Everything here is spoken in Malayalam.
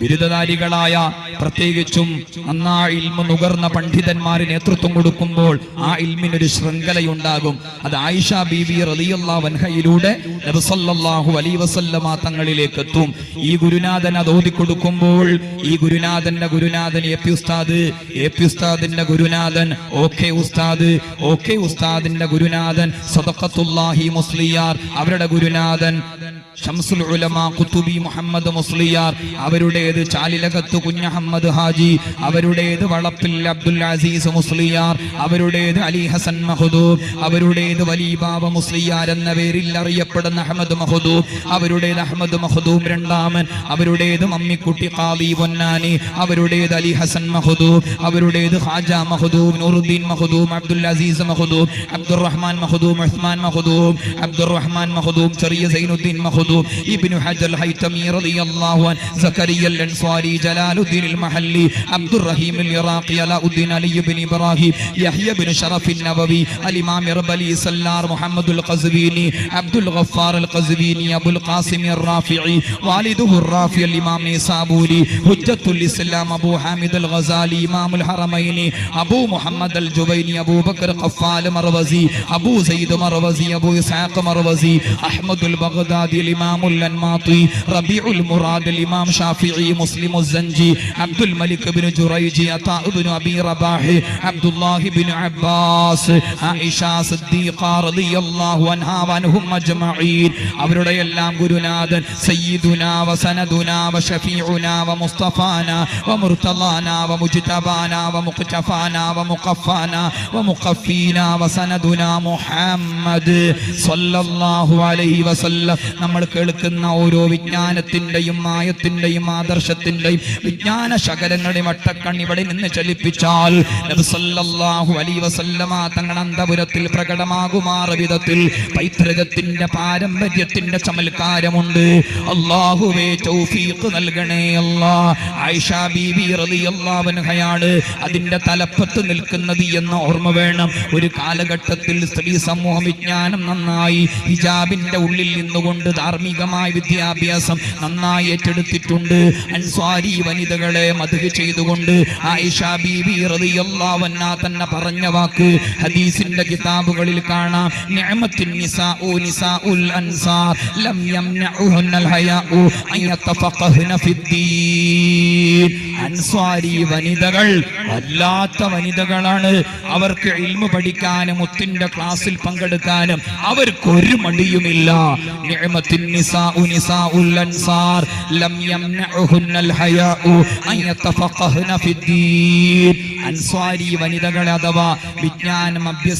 ബിരുദധാരികളായ പ്രത്യേകിച്ചും നന്നാ ഇൽമ നുകർന്ന പണ്ഡിതന്മാര് നേതൃത്വം കൊടുക്കുമ്പോൾ ആ ഇൽമിനൊരു ശൃംഖലയുണ്ടാകും. അത് ആയിഷ ബീബി റലിയുള്ള വൻഹയിലൂടെ നബിസല്ലാഹു അലൈ വസല്ലമ തങ്ങളിലേക്ക് എത്തും ഈ ഗുരുനാഥൻ അത് ഓതിക്കൊടുക്കുമ്പോൾ ഈ ഗുരുനാഥന്റെ ഗുരുനാഥൻ എ പി ഉസ്താദ് എ പി ഉസ്താദിന്റെ ഗുരുനാഥൻ ഓക്കെ ഉസ്താദ് ഓക്കെ ഉസ്താദിന്റെ ഗുരുനാഥൻ സദഖത്തുല്ലാഹി മുസ്ലിയാർ അവരുടെ ഗുരുനാഥൻ ഷംസുൽ ഉലമ കുത്തുബി മുഹമ്മദ് മുസ്ലിയാർ അവരുടേത് ചാലിലകത്ത് കുഞ്ഞഹമ്മദ് ഹാജി അവരുടേത് വളപ്പിൽ അബ്ദുൽ അസീസ് മുസ്ലിയാർ അവരുടേത് അലി ഹസൻ മഹദൂബ് അവരുടേത് വലിബാബ മുസ്ലിയാർ എന്ന പേരിൽ അറിയപ്പെടുന്ന അഹമ്മദ് മഹദൂബ് അവരുടേത് അഹമ്മദ് മഹദൂബ് രണ്ടാമൻ അവരുടേത് മമ്മിക്കുട്ടി കാവി പൊന്നാനി അവരുടേത് അലി ഹസൻ മഹദൂബ് അവരുടേത് ഹാജ മഹദൂബ് നൂറുദ്ദീൻ മഹദൂബ് അബ്ദുൽ അസീസ് മഹദൂബ് അബ്ദുറഹ്മാൻ മഹദൂബ് ഉസ്മാൻ മഹദൂബ് അബ്ദുറഹ്മാൻ മഹദൂബ് ചെറിയ സൈനുദ്ദീൻ മഹദൂബ് الموضوع ابن حجر الهيتمي رضي الله عنه. زكريا الأنصاري جلال الدين المحلي. عبد الرحيم العراقي علاء الدين علي بن إبراهيم. يحيى بن شرف النبوي الإمام ربلي سلار محمد القزويني. عبد الغفار القزويني. أبو القاسم الرافعي. والده الرافع الإمام صابوري. حجة الإسلام أبو حامد الغزالي. إمام الحرمين. أبو محمد الجبيني. أبو بكر قفال مروزي. أبو زيد مروزي. أبو إسحاق مروزي. أحمد البغدادي മർവസി അബൂ സയ്യിദ് മർവസി അബൂ ഇസ്ഹാഖ് മർവസി അഹ്മദ് അൽ ബഗ്ദാദി അൽ ഇമാം അൽ അൻമാതി റബീഉൽ മുറാദ് അൽ ഇമാം ഷാഫിഈ മുസ്ലിം الزنجي عبد الملك بن جريج عطاء بن ابي رباح عبد الله بن عباس عائشة صديقة رضي الله عنها وعنهم اجمعين അവരുടെ എല്ലാം ഗുരുനാഥൻ സയ്യിദുന വസനദുന വശഫീഉന വമുസ്തഫാന വമുർത്തളാന വമുജ്തബാന വമുഖ്തഫാന വമുഖഫാന വമുഖഫീന വസനദുന മുഹമ്മദ് സല്ലല്ലാഹു അലൈഹി വസല്ലം നമ്മൾ കേൾക്കുന്ന ഓരോ വിജ്ഞാനത്തിന്റെയും മായത്തിന്റെയും ആദർശത്തിന്റെയും വിജ്ഞാന ശകലങ്ങളുടെയും വട്ടക്കണ്ണി ഇവിടെ നിന്ന് ചലിപ്പിച്ചാൽ നബി സല്ലല്ലാഹു അലൈഹി വസല്ലമ തങ്ങളുടെ അന്തപുരത്തിൽ പ്രകടമാകുമാറ വിധത്തിൽ പൈതൃകത്തിന്റെ പാരമ്പര്യത്തിന്റെ ചമൽക്കാരമുണ്ട്. അള്ളാഹുവേ തൗഫീഖ് നൽകണേ അല്ലാ. ആയിഷ ബീബി റളിയല്ലാഹു അൻഹയാണ് അതിന്റെ തലപ്പത്ത് നിൽക്കുന്നത് എന്ന ഓർമ്മ വേണം. ഒരു കാലഘട്ടത്തിൽ സ്ത്രീ സമൂഹ വിജ്ഞാനം നന്നായി ഹിജാബിന്റെ ഉള്ളിൽ നിന്നുകൊണ്ട് ധാർമ്മികമായ വിദ്യാഭ്യാസം നന്നായി ഏറ്റെടുത്തിട്ടുണ്ട്. അൻസ്വാരി വനിതകളെ മധു ചെയ്തുകൊണ്ട് ആയിഷ ബീബി റളിയല്ലാഹു അൻഹ തന്നെ പറഞ്ഞ വാക്ക് ഹദീസിന്റെ കിതാബുകളിൽ കാണാം. നിഅമത്തുൻ നിസാഉ നിസാഉൽ അൻസാർ ലം യംനഉഹുന്നൽ ഹയാഉ അൻ യതഫഖഹ്ന ഫിദ്ദീൻ. അൻസ്വാരി വനിതകൾ. വല്ലാത്ത വനിതകളാണ്. അവർക്ക് ഇൽമു പഠിക്കാനും മുത്തിന്റെ ക്ലാസ്സിൽ പങ്കെടുക്കാനും അവർക്ക് ഒരു മടിയുമില്ല അൻസ്വാരി വനിതകൾ അഥവാ വിജ്ഞാനം അഭ്യസ്